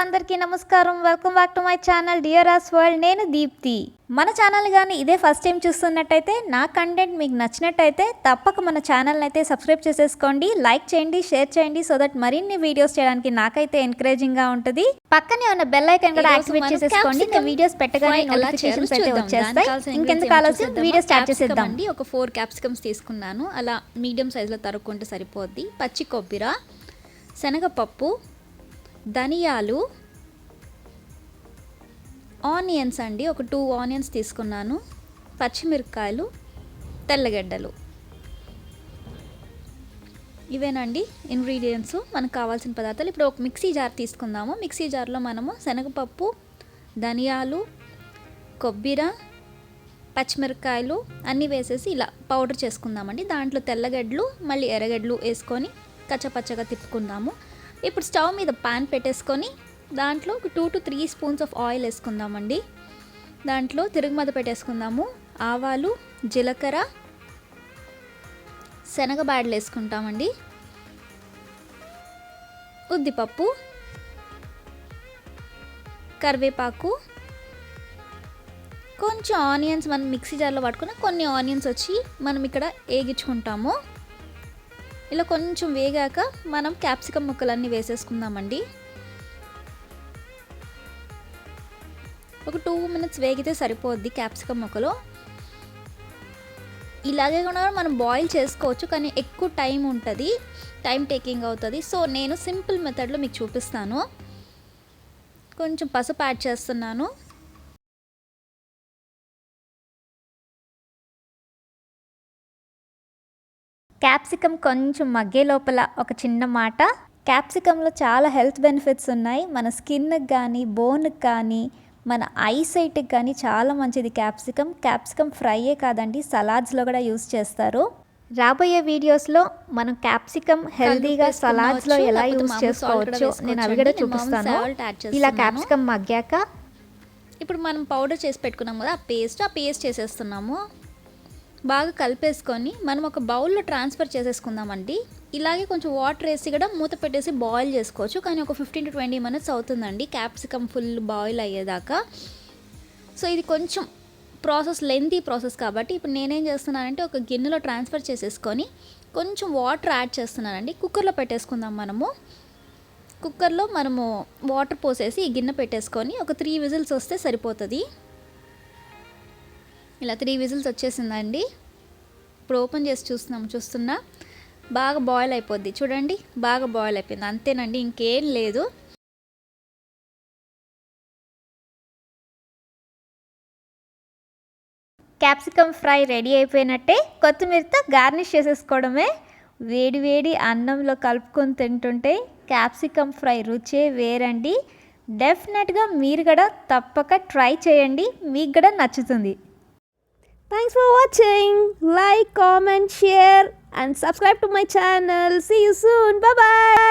అందరికీ నమస్కారం. Welcome back to my channel డియరాస్ world నేను దీప్తి. మన ఛానల్ కానీ ఇదే ఫస్ట్ టైం చూస్తున్నట్టయితే నా కంటెంట్ మీకు నచ్చినట్టయితే తప్పక మన ఛానల్ని అయితే సబ్స్క్రైబ్ చేసేసుకోండి. లైక్ చేయండి షేర్ చేయండి సో దట్ మరిన్ని వీడియోస్ చేయడానికి నాకైతే ఎంకరేజింగ్గా ఉంటుంది. పక్కనే ఉన్న బెల్ ఐకాన్ కూడా యాక్టివేట్ చేసేసుకోండి. నేను వీడియోస్ పెట్టగానే నోటిఫికేషన్స్ అయితే. వచ్చేస్తాయి. ఇంకెందుకు ఏమో వీడియో స్టార్ట్ చేసేద్దాం. అండి. ఒక ఫోర్ క్యాప్సికమ్స్ తీసుకున్నాను. అలా మీడియం సైజులో తరుక్కుంటే సరిపోద్ది. పచ్చి కొబ్బరి శనగపప్పు ధనియాలు ఆనియన్స్ అండి. ఒక టూ ఆనియన్స్ తీసుకున్నాను. పచ్చిమిరపకాయలు తెల్లగడ్డలు. ఇవేనండి ఇంగ్రీడియంట్స్. మనకు కావాల్సిన పదార్థాలు. ఇప్పుడు ఒక మిక్సీ జార్ తీసుకుందాము. మిక్సీ జార్లో మనము శనగపప్పు ధనియాలు కొబ్బరి పచ్చిమిరపకాయలు అన్నీ వేసేసి ఇలా పౌడర్ చేసుకుందామండి. దాంట్లో తెల్లగడ్డలు మళ్ళీ ఎర్రగడ్డలు వేసుకొని కచ్చపచ్చగా తిప్పుకుందాము. ఇప్పుడు స్టవ్ మీద పాన్ పెట్టేసుకొని దాంట్లో ఒక two to three spoons of oil వేసుకుందామండి. దాంట్లో తిరుగుమత పెట్టేసుకుందాము. ఆవాలు జీలకర్ర శనగబాడలు వేసుకుంటామండి. ఉద్దిపప్పు కరివేపాకు కొంచెం ఆనియన్స్ మనం మిక్సీ జార్లో పట్టుకుని కొన్ని ఆనియన్స్ వచ్చి మనం ఇక్కడ వేగించుకుంటాము ఇలా కొంచెం వేగాక మనం క్యాప్సికమ్ ముక్కలన్నీ వేసేసుకుందామండి. ఒక టూ మినిట్స్ వేగితే సరిపోద్ది క్యాప్సికమ్ ముక్కలు. ఇలాగే కూడా మనం బాయిల్ చేసుకోవచ్చు కానీ ఎక్కువ టైం ఉంటుంది టైం టేకింగ్ అవుతుంది. సో నేను సింపుల్ మెథడ్లో మీకు చూపిస్తాను. కొంచెం పసుపు యాడ్ చేస్తున్నాను. క్యాప్సికమ్ కొంచెం మగ్గే లోపల ఒక చిన్న మాట. క్యాప్సికంలో చాలా హెల్త్ బెనిఫిట్స్ ఉన్నాయి. మన స్కిన్కి కానీ బోన్కి కానీ మన ఐసైట్కి కానీ చాలా మంచిది క్యాప్సికమ్. క్యాప్సికమ్ ఫ్రైయే కాదండి సలాడ్స్లో కూడా యూస్ చేస్తారు. రాబోయే వీడియోస్లో మనం క్యాప్సికమ్ హెల్దీగా సలాడ్స్లో ఎలా యూస్ చేసుకోవచ్చు నేను అవి కూడా చూపిస్తాను. ఇలా. క్యాప్సికమ్ మగ్గాక ఇప్పుడు మనం పౌడర్ చేసి పెట్టుకున్నాం కదా ఆ పేస్ట్ ఆ పేస్ట్ చేసేస్తున్నాము. బాగా కలిపేసుకొని మనం ఒక బౌల్లో ట్రాన్స్ఫర్ చేసేసుకుందామండి. ఇలాగే కొంచెం వాటర్ వేసి కూడా మూత పెట్టేసి బాయిల్ చేసుకోవచ్చు. కానీ ఒక ఫిఫ్టీన్ టు ట్వంటీ మినిట్స్ అవుతుందండి. క్యాప్సికమ్ ఫుల్ బాయిల్ అయ్యేదాకా. సో ఇది కొంచెం ప్రాసెస్ లెంతీ ప్రాసెస్ కాబట్టి ఇప్పుడు నేనేం చేస్తున్నానంటే ఒక గిన్నెలో ట్రాన్స్ఫర్ చేసేసుకొని కొంచెం వాటర్ యాడ్ చేస్తున్నానండి. కుక్కర్లో పెట్టేసుకుందాం మనము. కుక్కర్లో మనము వాటర్ పోసేసి ఈ గిన్నె పెట్టేసుకొని ఒక త్రీ విజిల్స్ వస్తే సరిపోతుంది. ఇలా త్రీ విజిల్స్ వచ్చేసిందండి. ఇప్పుడు ఓపెన్ చేసి చూస్తున్నాం చూస్తున్నా. బాగా బాయిల్ అయిపోద్ది. చూడండి బాగా బాయిల్ అయిపోయింది. అంతేనండి ఇంకేం లేదు. క్యాప్సికమ్ ఫ్రై రెడీ అయిపోయినట్టే కొత్తిమీరతో గార్నిష్ చేసేసుకోవడమే. వేడి వేడి అన్నంలో కలుపుకొని తింటుంటే క్యాప్సికమ్ ఫ్రై రుచే వేరండి. డెఫినెట్గా మీరు కూడా తప్పక ట్రై చేయండి. మీకు కూడా నచ్చుతుంది. Thanks for watching. Like, comment, share, and subscribe to my channel. See you soon. Bye bye.